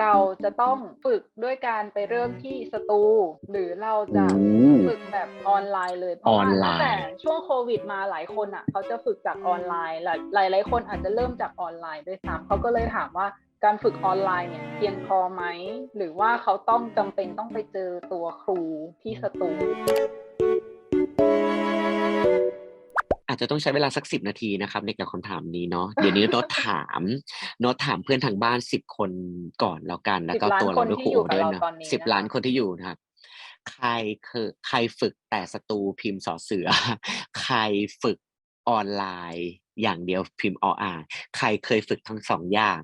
เราจะต้องฝึกด้วยการไปเริ่มที่สตู หรือเราจะอืมฝึกแบบออนไลน์เลยเพราะว่าออนไลน์ตั้งแต่ช่วงโควิดมาหลายคนอะเขาจะฝึกจากออนไลน์หลายหลายหลายคนอาจจะเริ่มจากออนไลน์ด้วยซ้ำเขาก็เลยถามว่าการฝึกออนไลน์เนี่ยเพียงพอไหม หรือว่าเขาต้องจำเป็นต้องไปเจอตัวครูที่สตู อาจจะต้องใช้เวลาสักสิบนาทีนะครับ ในกับคำถามนี้เนาะเดี๋ยวนี้โน้ตถามโน้ตถามเพื่อนทางบ้านสิบคนก่อนแล้วกัน แล้วก็10ล้านตัวเราด้วยคนครูที่อยู่โอด้วยกับเราเนาะตอนนี้สิบนะคะล้านคนที่อยู่นะครับใครเคยใครฝึกแต่สตูพิมพ์สอเสือ ใครฝึกออนไลน์อย่างเดียวพิมพ์ออ่างใครเคยฝึกทั้งสองอย่าง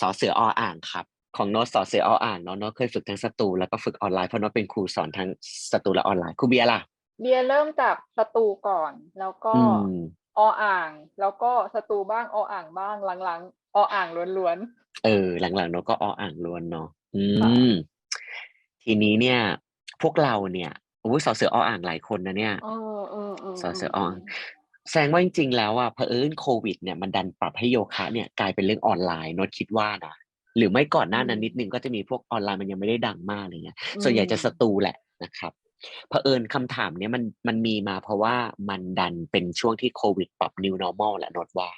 สอเสือออ่างครับ ของโน้ตสอเสือออ่างเนาะโน้ตเคยฝึกทั้งสตูแล้วก็ฝึกออนไลน์เพราะโน้ตเป็นครูสอนทั้งสตูและออนไลน์ครูเบียร์ล่ะ เบียร์เริ่มจากสตูก่อน แล้วก็อืมออ่าง แล้วก็สตูบ้างออ่างบ้างหลังๆออ่างล้วนเออ หลังๆเนอะก็ออ่างล้วนเนาะอืค่ะมทีนี้เนี่ย พวกเราเนี่ยโอ้ยสอเสือออ่างหลายคนนะเนี่ยๆเออเออเออสอเสือออ่างแสดงว่าจริงๆแล้วอะเผอิญโควิด เนี่ยมันดันปรับให้โยคะเนี่ยกลายเป็นเรื่องออนไลน์โนตคิดว่านะหรือไม่ก่อนหน้านั้นนิดนึงก็จะมีพวกออนไลน์มันยังไม่ได้ดังมากอะไรเงี้ยส่วนใหญ่จะสตูแหละนะครับ เผอิญคำถามเนี้ยมันมันมีมาเพราะว่ามันดันเป็นช่วงที่โควิดปรับ new normal แหละโนตว่า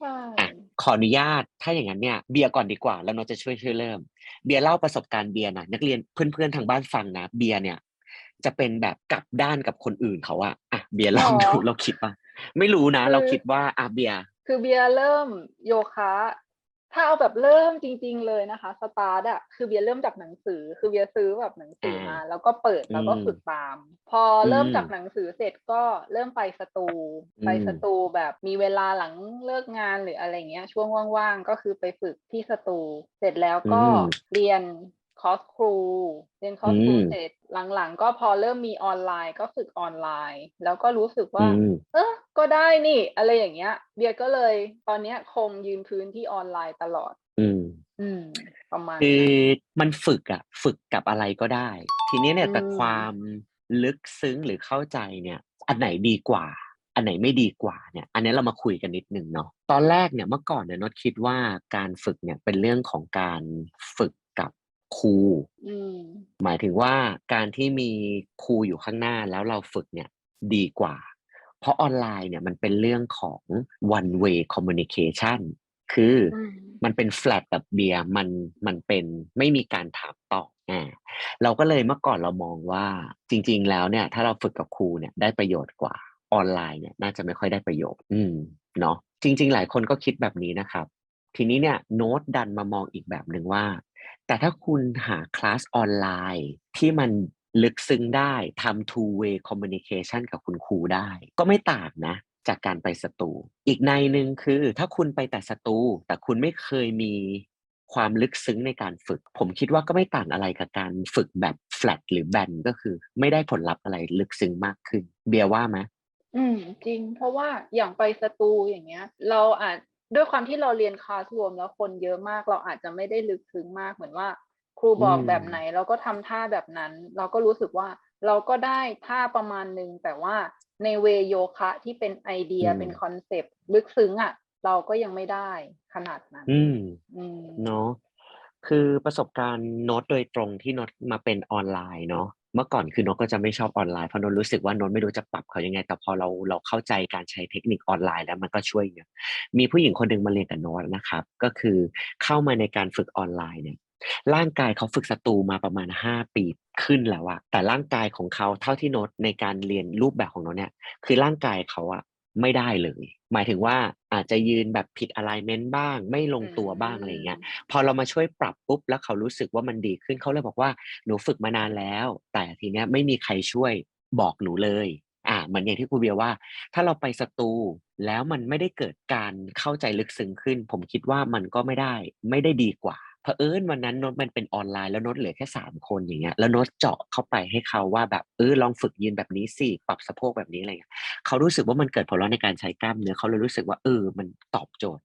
ใช่อะขออนุญาตถ้าอย่างนั้นเนี่ยเบียร์ก่อนดีกว่า แล้วเราจะช่วยช่วยเริ่ม เบียร์เล่าประสบการณ์เบียร์หน่อยนักเรียนเพื่อนๆทางบ้านฟังนะเบียร์เนี่ย จะเป็นแบบกลับด้านกับคนอื่นเขาอะอะเบียร์ลองดูเราคิดว่าไม่รู้นะ เราคิดว่าอะเบียร์คือเบียร์เริ่มโยคะ ถ้าเอาแบบเริ่มจริง ๆ เลยนะคะสตาร์ทอะคือเบียร์เริ่มจากหนังสือ คือเบียร์ซื้อแบบหนังสือมา แล้วก็เปิดแล้วก็ฝึกตาม พอเริ่มจากหนังสือเสร็จก็เริ่มไปสตูไปสตูแบบมีเวลาหลังเลิกงานหรืออะไรเงี้ยช่วงว่างๆก็คือไปฝึกที่สตูเสร็จแล้วก็เรียน คอร์สครูเรียนคอร์สครูเสร็จหลังๆ ก็พอเริ่มมีออนไลน์ก็ฝึกออนไลน์ แล้วก็รู้สึกว่าอืมเออก็ได้นี่ อะไรอย่างเงี้ย เบียร์ก็เลยตอนเนี้ยคงยืนพื้นที่ออนไลน์ตลอด อืมอืมประมาณคือนั้นมันฝึกอะฝึกกับอะไรก็ได้ ทีนี้เนี่ยแต่อืมความลึกซึ้งหรือเข้าใจเนี่ย อันไหนดีกว่า อันไหนไม่ดีกว่าเนี่ย อันนี้เรามาคุยกันนิดนึงเนาะตอนแรกเนี่ยเมื่อก่อนเนี่ยนดคิดว่าการฝึกเนี่ยเป็นเรื่องของการฝึกกับ ครูอืมหมายถึงว่าการที่มีครูอยู่ข้างหน้าแล้วเราฝึกเนี่ยดีกว่า เพราะออนไลน์เนี่ยมันเป็นเรื่องของ one way communication คืออืมมันเป็น flat แบบเบียร์มันมันเป็นไม่มีการถามตอบอ่าเราก็เลยเมื่อก่อนเรามองว่าจริง ๆ แล้วเนี่ยถ้าเราฝึกกับครูเนี่ยได้ประโยชน์กว่าออนไลน์เนี่ยน่าจะไม่ค่อยได้ประโยชน์ อืมเนาะจริง ๆ หลายคนก็คิดแบบนี้นะครับ ทีนี้เนี่ยโน้ตดันมามองอีกแบบหนึ่งว่า แต่ถ้าคุณหาคลาสออนไลน์ที่มันลึกซึ้งได้ทำ two way communication กับคุณครูได้ ก็ไม่ต่างนะจากการไปสตู อีกในหนึ่งคือ ถ้าคุณไปแต่สตู แต่คุณไม่เคยมีความลึกซึ้งในการฝึก ผมคิดว่าก็ไม่ต่างอะไรกับการฝึกแบบ flat หรือแบนก็คือ ไม่ได้ผลลัพธ์อะไรลึกซึ้งมากขึ้น เบียร์ว่าไหมอืมจริงเพราะว่าอย่างไปสตูอย่างเงี้ย เราอาจ ด้วยความที่เราเรียนคลาสรวมแล้วคนเยอะมากเราอาจจะไม่ได้ลึกซึ้งมากเหมือนว่า ครูบอกอืมแบบไหนเราก็ทำท่าแบบนั้น เราก็รู้สึกว่าเราก็ได้ท่าประมาณหนึ่งแต่ว่าในเวโยคะที่เป็นไอเดียเป็นคอนเซปต์ลึกซึ้งอะ เราก็ยังไม่ได้ขนาดนั้นอืมอืมเนาะคือประสบการณ์โน้ตโดยตรงที่โน้ตมาเป็นออนไลน์เนาะ เมื่อก่อนคือนก็จะไม่ชอบออนไลน์เพราะนนรู้สึกว่านนไม่รู้จะปรับเขายังไง แต่พอเราเราเข้าใจการใช้เทคนิคออนไลน์แล้วมันก็ช่วยเยอะมีผู้หญิงคนหนึ่งมาเรียนกับนนนะครับ ก็คือเข้ามาในการฝึกออนไลน์เนี่ยร่างกายเขาฝึกสตูมาประมาณห้าปีขึ้นแล้วอะแต่ร่างกายของเขาเท่าที่โน้ตในการเรียนรูปแบบของโน้ตเนี่ยคือร่างกายเขาอะ ไม่ได้เลย หมายถึงว่าอาจจะยืนแบบผิด alignment บ้าง ไม่ลงตัวบ้างอะไรอย่างเงี้ยพอเรามาช่วยปรับปุ๊บแล้วเขารู้สึกว่ามันดีขึ้นเขาเลยบอกว่าหนูฝึกมานานแล้ว แต่ทีเนี้ยไม่มีใครช่วยบอกหนูเลยอ่าเหมือนอย่างที่ครูเบียร์ว่า ถ้าเราไปสตูแล้วมันไม่ได้เกิดการเข้าใจลึกซึ้งขึ้น ผมคิดว่ามันก็ไม่ได้ ไม่ได้ดีกว่า เผอิญวันนั้นโน้ตมันเป็นออนไลน์แล้วโน้ตเหลือแค่สามคนอย่างเงี้ยแล้วโน้ตเจาะเข้าไปให้เขาว่าแบบเออลองฝึกยืนแบบนี้สิปรับสะโพกแบบนี้อะไรเงี้ยเขารู้สึกว่ามันเกิดผลลัพธ์ในการใช้กล้ามเนื้อเขาเลยรู้สึกว่าเออมันตอบโจทย์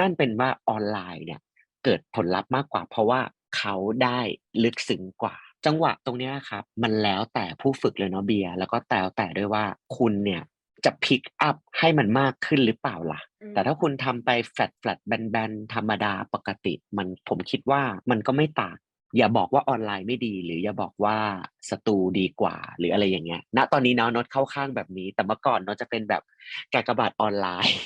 นั่นเป็นว่าออนไลน์เนี่ยเกิดผลลัพธ์มากกว่า เพราะว่าเขาได้ลึกซึ้งกว่า จังหวะตรงนี้ครับ มันแล้วแต่ผู้ฝึกเลยเนาะเบียร์แล้วก็แต่แต่ด้วยว่าคุณเนี่ย จะพิกอัพให้มันมากขึ้นหรือเปล่าล่ะอืมแต่ถ้าคุณทำไปแฟลตแฟลตแบนๆธรรมดาปกติ มันผมคิดว่ามันก็ไม่ต่างอย่าบอกว่าออนไลน์ไม่ดี หรืออย่าบอกว่าสตูดีกว่า หรืออะไรอย่างเงี้ย ณตอนนี้เนาะโนตเข้าข้างแบบนี้ แต่เมื่อก่อนโนตจะเป็นแบบกากบาทออนไลน์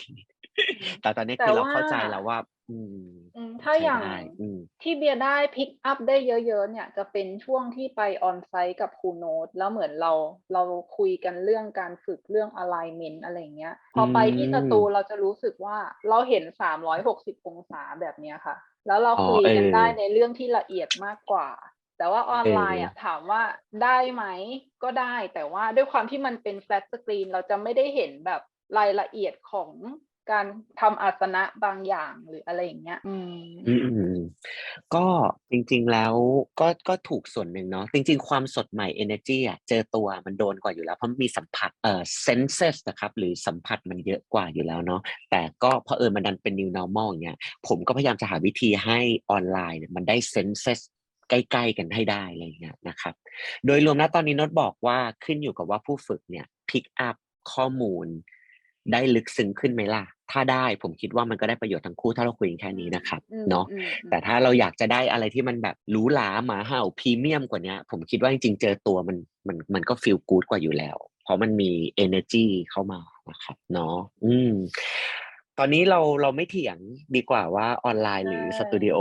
แต่ตอนนี้แต่คือเราว่าเข้าใจแล้วว่า อืมอืมถ้าใช้อย่างได้อืมที่เบียร์ได้พิกอัพได้เยอะๆเนี่ย จะเป็นช่วงที่ไปออนไซต์กับครูโน้ตแล้วเหมือนเราเราคุยกันเรื่องการฝึกเรื่อง alignment อะไรเงี้ย พอไปที่สตูอืมเราจะรู้สึกว่าเราเห็น360องศาแบบเนี้ยค่ะ แล้วเราอ๋อคุยกันเออได้ในเรื่องที่ละเอียดมากกว่า แต่ว่าออนไลน์เอออะถามว่าได้ไหมก็ได้ แต่ว่าด้วยความที่มันเป็นแฟลตสกรีนเราจะไม่ได้เห็นแบบรายละเอียดของ การทำอาสนะบางอย่างหรืออะไรอย่างเงี้ยอืมอืมอืมอืมก็จริง ๆแล้วก็ก็ถูกส่วนหนึ่งเนาะจริง ๆ ความสดใหม่ energy อะเจอตัวมันโดนกว่าอยู่แล้วเพราะมันมีสัมผัสเอ่อ senses นะครับ หรือสัมผัสมันเยอะกว่าอยู่แล้วเนาะแต่ก็เพอเออมันดันเป็น new normal อย่างเงี้ยผมก็พยายามจะหาวิธีให้ออนไลน์เนี่ยมันได้ senses ใกล้ๆกันให้ได้อะไรอย่างเงี้ยนะครับ โดยรวมแล้วตอนนี้โนตบอกว่าขึ้นอยู่กับว่าผู้ฝึกเนี่ย pick up ข้อมูลได้ลึกซึ้งขึ้นไหมล่ะ ถ้าได้ผมคิดว่ามันก็ได้ประโยชน์ทั้งคู่ถ้าเราคุยกันแค่นี้นะครับอืมเนาะอืมอืมแต่ถ้าเราอยากจะได้อะไรที่มันแบบหรูหราหมาเห่าพรีเมียมกว่าเนี้ยผมคิดว่าจริงๆเจอตัวมันมันมันก็ฟีลกู๊ดกว่าอยู่แล้ว เพราะมันมี energy เข้ามานะครับเนาะอืมตอนนี้เราเราไม่เถียงดีกว่าว่าออนไลน์หรือสตูดิโอ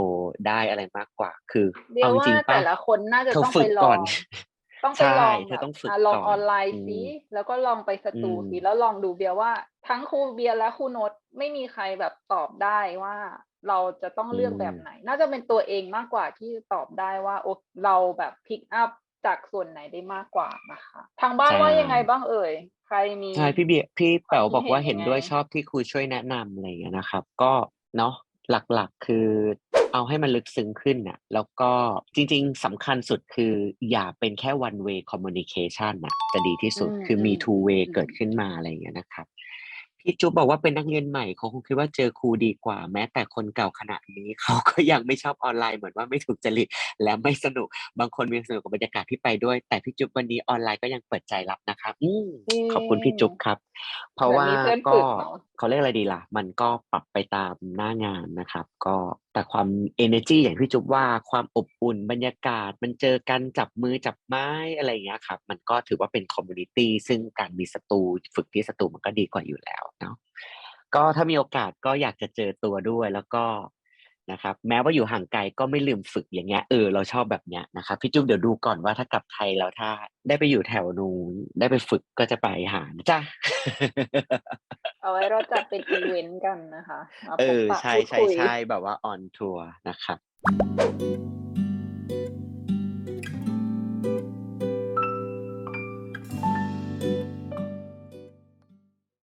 ได้อะไรมากกว่า คือเดียเอาวจริว่างๆป่ะแต่ละคนน่าจะเธอต้องฝึไปกลก่ออนง ต้องไปใช่ลองเธแบอบต้องฝึกอะลองก่อนออนไลน์อืมซิแล้วก็ลองไปสตูอืมซิแล้วลองดูเบียร์ว่า ทั้งครูเบียร์และครูโน้ตไม่มีใครแบบตอบได้ว่าเราจะต้องเลือกแบบไหน น่าจะเป็นตัวเองมากกว่าที่ตอบได้ว่าโอเราแบบพิกอัพจากส่วนไหนได้มากกว่านะคะ ทางบ้านว่ายังไงบ้างเอ่ย ใครมีใช่พี่เบียร์พี่แป๋วบอกว่าความคิดเห็เห็นนยังไงด้วยชอบที่ครูช่วยแนะนำอะไรอย่างเงี้ยนะครับ ก็เนาะหลักๆ คือ เอาให้มันลึกซึ้งขึ้นน่ะแล้วก็จริงๆสำคัญสุดคืออย่าเป็นแค่ one way communication น่ะจะดีที่สุดอืมคือมีอืม two way อืมเกิดขึ้นมาอะไรอย่างเงี้ยนะครับพี่จุ๊บบอกว่าเป็นนักเรียนใหม่เขาคงคิดว่าเจอครูดีกว่า แม้แต่คนเก่าขนาดนี้เขาก็ยังไม่ชอบออนไลน์เหมือนว่าไม่ถูกจริตและไม่สนุกบางคนมีสนุกกับบรรยากาศที่ไปด้วย แต่พี่จุ๊บวันนี้ออนไลน์ก็ยังเปิดใจรับนะครับอืมขอบคุณพี่จุ๊บครับ เพราะแบบว่ามีเพื่อนก็ฝึกเขาเรียกอะไรดีล่ะ มันก็ปรับไปตามหน้างานนะครับ ก็แต่ความ energy อย่างที่จุ๊บว่าความอบอุ่นบรรยากาศ มันเจอกันจับมือจับไม้อะไรอย่างเงี้ยครับ มันก็ถือว่าเป็นคอมมูนิตี้ซึ่งการมีสตูฝึกที่สตูมันก็ดีกว่าอยู่แล้วเนาะก็ถ้ามีโอกาสก็อยากจะเจอตัวด้วยแล้วก็นะครับ แม้ว่าอยู่ห่างไกลก็ไม่ลืมฝึกอย่างเงี้ยเออเราชอบแบบเนี้ยนะครับพี่จุ๊บเดี๋ยวดูก่อนว่าถ้ากลับไทยแล้วถ้าได้ไปอยู่แถวนู้นได้ไปฝึกก็จะไปหานจ้า ไว้เราจัดเป็นอีเวนต์กันนะคะมาเอพบอปะใช่พูดใช่คุยใช่แบบว่าออนทัวร์นะครับ